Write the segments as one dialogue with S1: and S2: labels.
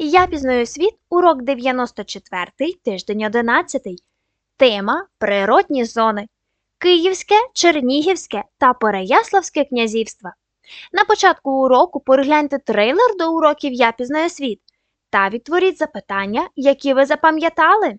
S1: Я пізнаю світ, урок 94, тиждень 11. Тема Природні зони. Київське, Чернігівське та Переяславське князівства. На початку уроку перегляньте трейлер до уроків Я пізнаю світ та відтворіть запитання, які ви запам'ятали.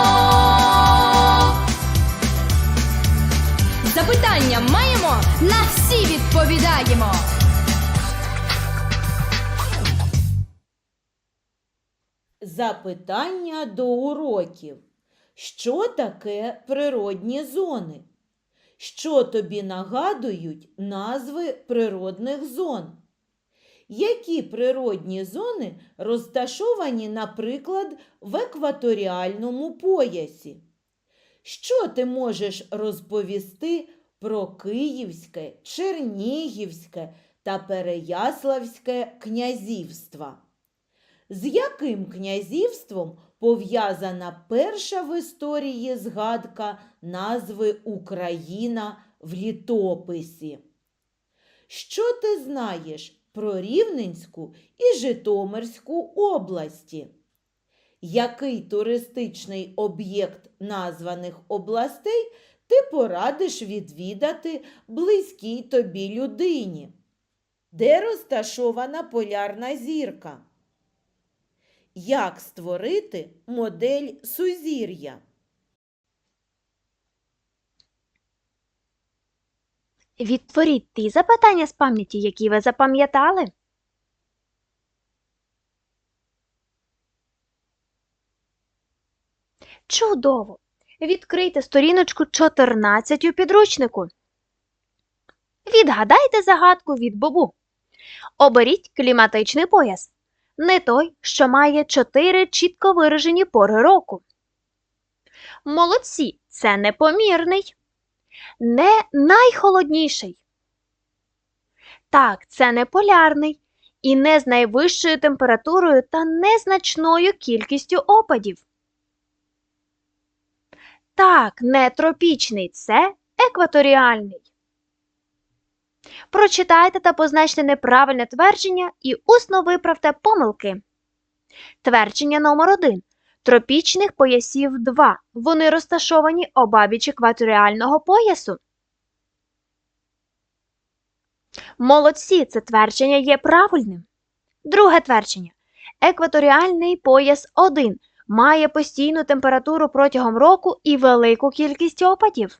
S2: Запитання маємо, на всі відповідаємо.
S3: Запитання до уроків. Що таке природні зони? Що тобі нагадують назви природних зон? Які природні зони розташовані, наприклад, в екваторіальному поясі? Що ти можеш розповісти про Київське, Чернігівське та Переяславське князівства? З яким князівством пов'язана перша в історії згадка назви Україна в літописі? Що ти знаєш про Рівненську і Житомирську області? Який туристичний об'єкт названих областей ти порадиш відвідати близькій тобі людині? Де розташована полярна зірка? Як створити модель сузір'я?
S1: Відтворіть ті запитання з пам'яті, які ви запам'ятали. Чудово! Відкрийте сторіночку 14 у підручнику. Відгадайте загадку від Бобу. Оберіть кліматичний пояс. Не той, що має чотири чітко виражені пори року. Молодці, це непомірний. Не найхолодніший. Так, це не полярний і не з найвищою температурою та незначною кількістю опадів. Так, не тропічний, це екваторіальний. Прочитайте та позначте неправильне твердження і усно виправте помилки. Твердження номер 1 Тропічних поясів 2. Вони розташовані обабіч екваторіального поясу. Молодці, це твердження є правильним. Друге твердження. Екваторіальний пояс 1 має постійну температуру протягом року і велику кількість опадів.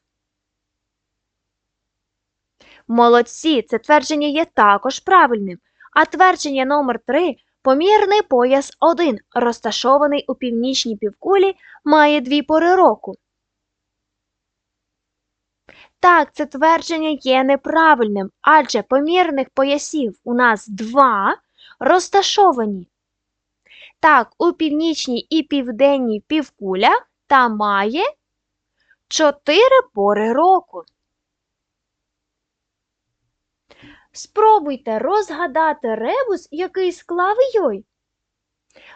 S1: Молодці, це твердження є також правильним. А твердження номер 3 Помірний пояс 1, розташований у північній півкулі, має дві пори року. Так, це твердження є неправильним, адже помірних поясів у нас два розташовані. Так, у північній і південній півкулях та має чотири пори року. Спробуйте розгадати ребус, який склав йой.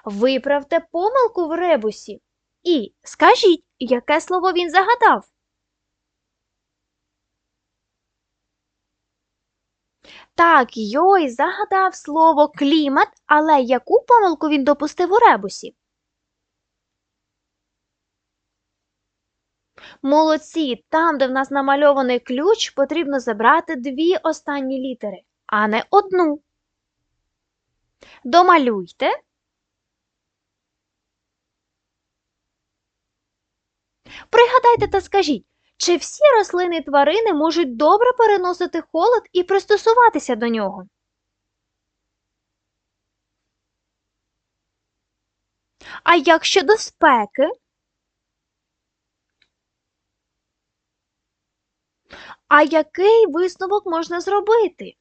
S1: Виправте помилку в ребусі і скажіть, яке слово він загадав. Так, йой загадав слово клімат, але яку помилку він допустив у ребусі? Молодці, там, де в нас намальований ключ, потрібно забрати дві останні літери, а не одну. Домалюйте. Пригадайте та скажіть, чи всі рослини і тварини можуть добре переносити холод і пристосуватися до нього? А як щодо спеки? А який висновок можна зробити?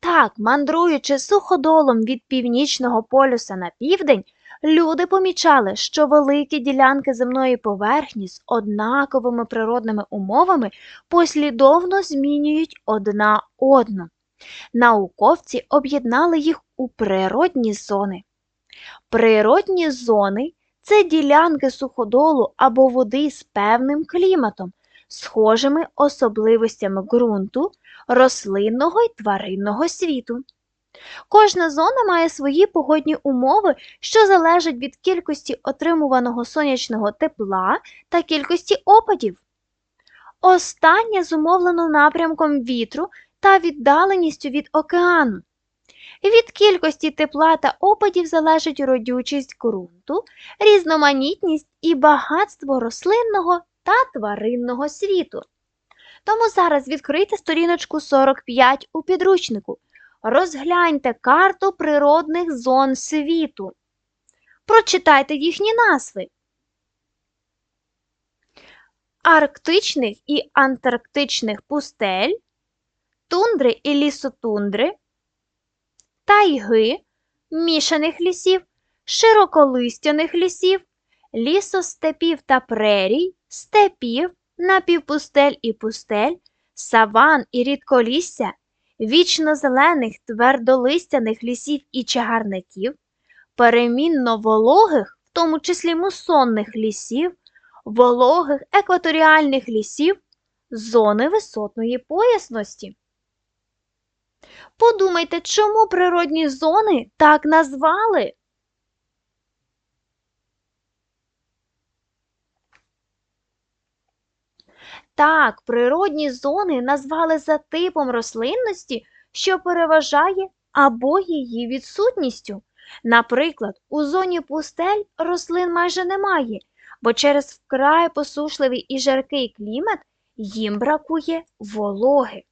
S1: Так, мандруючи суходолом від північного полюса на південь люди помічали, що великі ділянки земної поверхні з однаковими природними умовами послідовно змінюють одна одну. Науковці об'єднали їх у природні зони. Природні зони це ділянки суходолу або води з певним кліматом, схожими особливостями ґрунту, рослинного і тваринного світу. Кожна зона має свої погодні умови, що залежать від кількості отримуваного сонячного тепла та кількості опадів. Останнє зумовлено напрямком вітру та віддаленістю від океану. Від кількості тепла та опадів залежить родючість ґрунту, різноманітність і багатство рослинного та тваринного світу. Тому зараз відкрийте сторіночку 45 у підручнику. Розгляньте карту природних зон світу. Прочитайте їхні назви. Арктичних і антарктичних пустель, тундри і лісотундри, тайги, мішаних лісів, широколистяних лісів, лісостепів та прерій, степів, напівпустель і пустель, саван і рідколісся, вічнозелених твердолистяних лісів і чагарників, перемінно вологих, в тому числі мусонних лісів, вологих екваторіальних лісів, зони висотної поясності. Подумайте, чому природні зони так назвали? Так, природні зони назвали за типом рослинності, що переважає або її відсутністю. Наприклад, у зоні пустель рослин майже немає, бо через вкрай посушливий і жаркий клімат їм бракує вологи.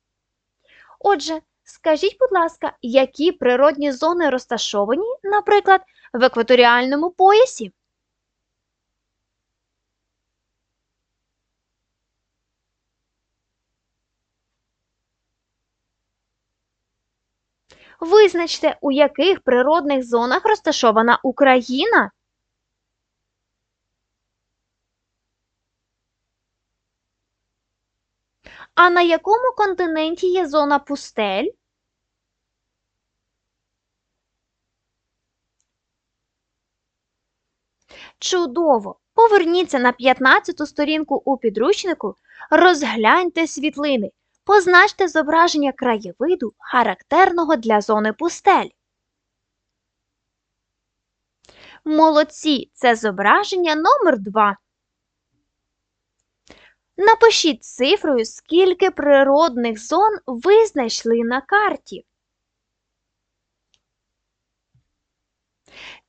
S1: Отже, скажіть, будь ласка, які природні зони розташовані, наприклад, в екваторіальному поясі? Визначте, у яких природних зонах розташована Україна. А на якому континенті є зона пустель? Чудово! Поверніться на 15-ту сторінку у підручнику, розгляньте світлини, позначте зображення краєвиду, характерного для зони пустель. Молодці! Це зображення номер 2. Напишіть цифрою, скільки природних зон ви знайшли на карті.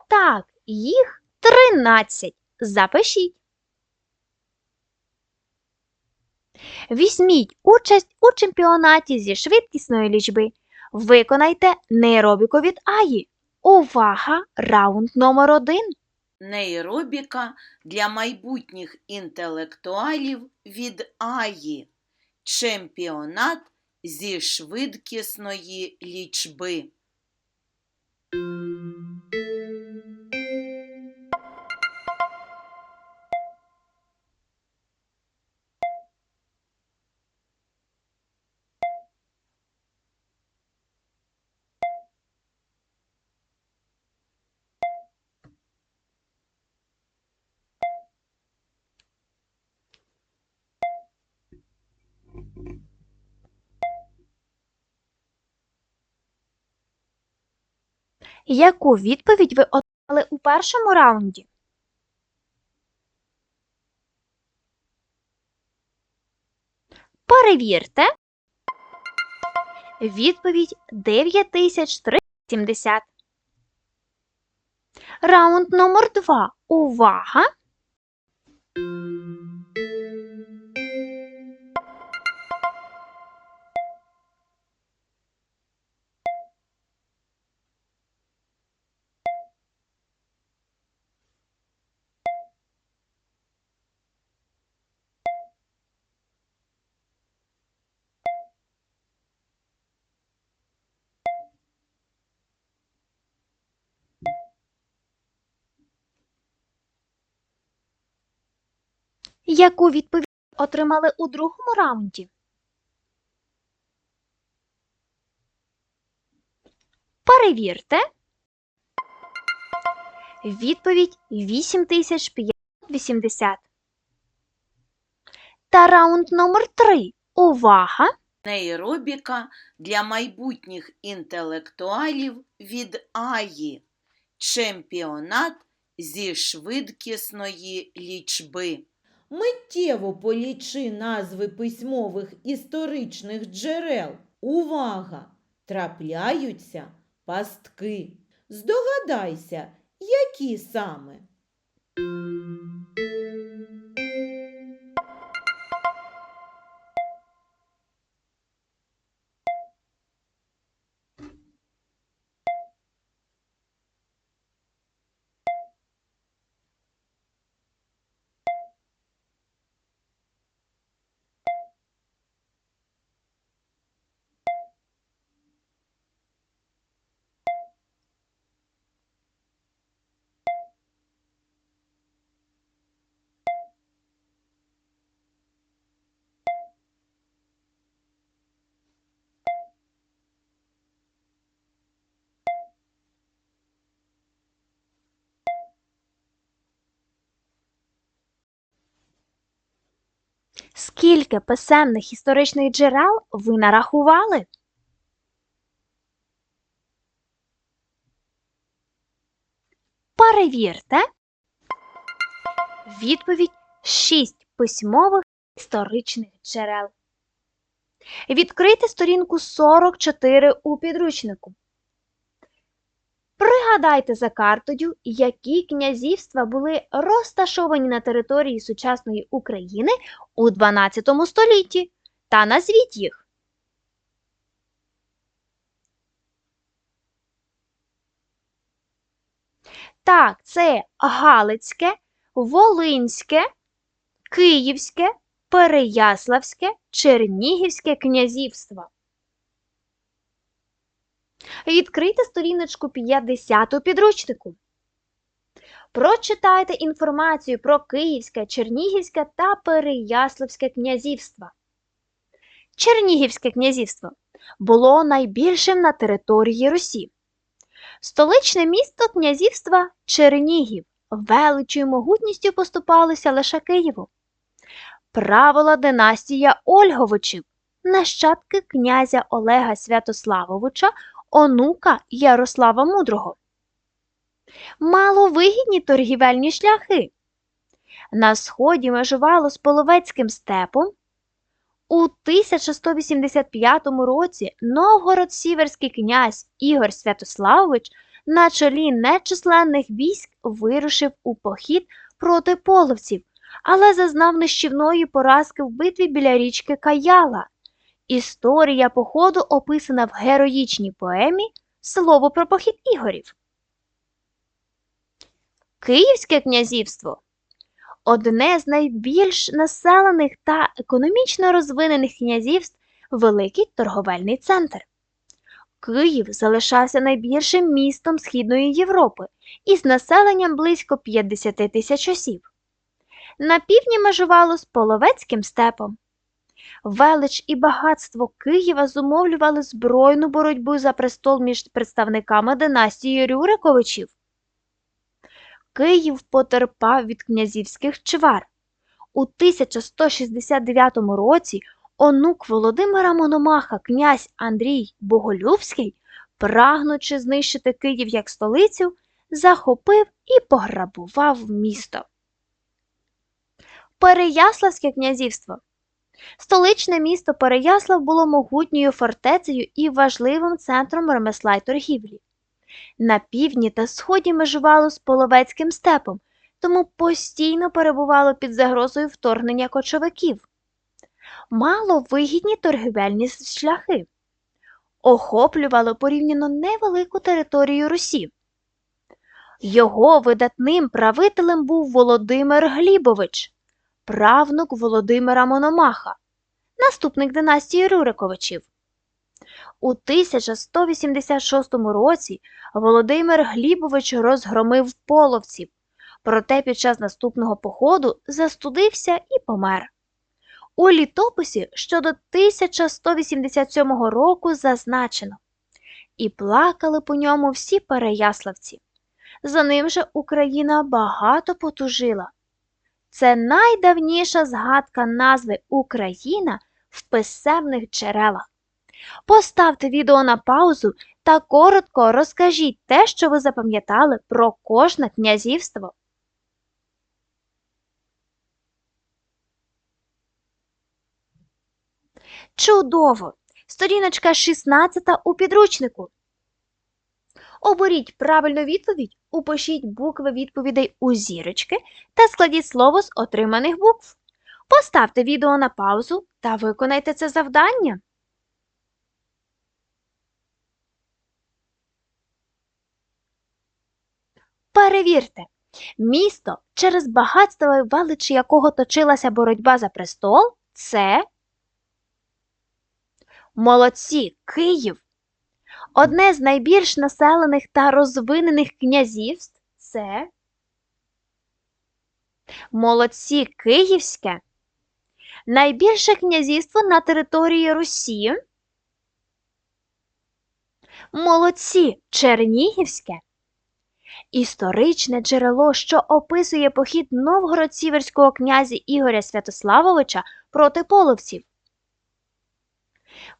S1: Так, їх 13. Запишіть. Візьміть участь у чемпіонаті зі швидкісної лічби. Виконайте нейробіку від Аї. Увага! Раунд номер 1.
S3: Нейробіка для майбутніх інтелектуалів від Аї. Чемпіонат зі швидкісної лічби.
S1: Яку відповідь ви отримали у першому раунді? Перевірте. Відповідь 9370. Раунд номер 2. Увага! Яку відповідь отримали у другому раунді? Перевірте. Відповідь 8580. Та раунд номер 3. Увага!
S3: Нейробіка для майбутніх інтелектуалів від Аї. Чемпіонат зі швидкісної лічби.
S4: Миттєво полічи назви письмових історичних джерел. Увага! Трапляються пастки. Здогадайся, які саме?
S1: Скільки писемних історичних джерел ви нарахували? Перевірте. Відповідь 6 письмових історичних джерел. Відкрийте сторінку 44 у підручнику. Пригадайте за картою, які князівства були розташовані на території сучасної України у 12 столітті та назвіть їх. Так, це Галицьке, Волинське, Київське, Переяславське, Чернігівське князівства. Відкрийте сторіночку 50 у підручнику. Прочитайте інформацію про Київське, Чернігівське та Переяславське князівства. Чернігівське князівство було найбільшим на території Русі. Столичне місто князівства Чернігів величою могутністю поступалося лише Києву. Правила династія Ольговичів, нащадки князя Олега Святославовича, онука Ярослава Мудрого. Маловигідні торгівельні шляхи. На сході межувало з Половецьким степом. У 1185 році Новгород-Сіверський князь Ігор Святославович на чолі нечисленних військ вирушив у похід проти половців, але зазнав нищівної поразки в битві біля річки Каяла. Історія походу описана в героїчній поемі Слово про похід Ігорів. Київське князівство одне з найбільш населених та економічно розвинених князівств великий торговельний центр. Київ залишався найбільшим містом Східної Європи із населенням близько 50 тисяч осіб. На півдні межувало з Половецьким степом. Велич і багатство Києва зумовлювали збройну боротьбу за престол між представниками династії Рюриковичів. Київ потерпав від князівських чвар. У 1169 році онук Володимира Мономаха, князь Андрій Боголюбський, прагнучи знищити Київ як столицю, захопив і пограбував місто. Переяславське князівство Столичне місто Переяслав було могутньою фортецею і важливим центром ремесла й торгівлі. На півдні та сході межувало з Половецьким степом, тому постійно перебувало під загрозою вторгнення кочовиків. Мало вигідні торгівельні шляхи, охоплювало порівняно невелику територію Русі. Його видатним правителем був Володимир Глібович, правнук Володимира Мономаха, наступник династії Рюриковичів. У 1186 році Володимир Глібович розгромив половців, Проте під час наступного походу застудився і помер. У літописі щодо 1187 року зазначено і плакали по ньому всі переяславці. За ним же Україна багато потужила. Це найдавніша згадка назви Україна в писемних джерелах. Поставте відео на паузу та коротко розкажіть те, що ви запам'ятали про кожне князівство. Чудово! Сторіночка 16 у підручнику. Оберіть правильну відповідь, упишіть букви відповідей у зірочки та складіть слово з отриманих букв. Поставте відео на паузу та виконайте це завдання. Перевірте, місто, через багатство і величі якого точилася боротьба за престол, це Молодці, Київ. Одне з найбільш населених та розвинених князівств це Молодці Київське. Найбільше князівство на території Русі. Молодці Чернігівське. Історичне джерело, що описує похід новгород-сіверського князя Ігоря Святославовича проти половців.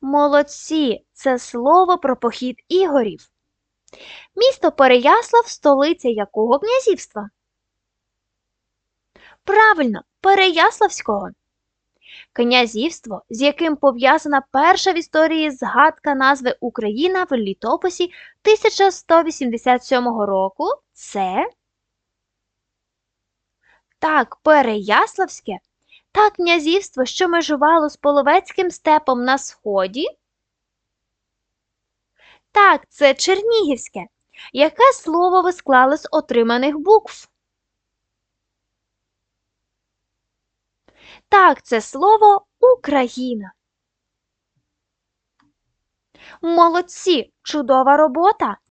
S1: Молодці це слово про похід ігорів. Місто Переяслав столиця якого князівства? Правильно, Переяславського. Князівство, з яким пов'язана перша в історії згадка назви Україна в літописі 1187 року, це так, Переяславське та князівство, що межувало з Половецьким степом на сході? Так, це Чернігівське. Яке слово ви склали з отриманих букв? Так, це слово Україна. Молодці! Чудова робота!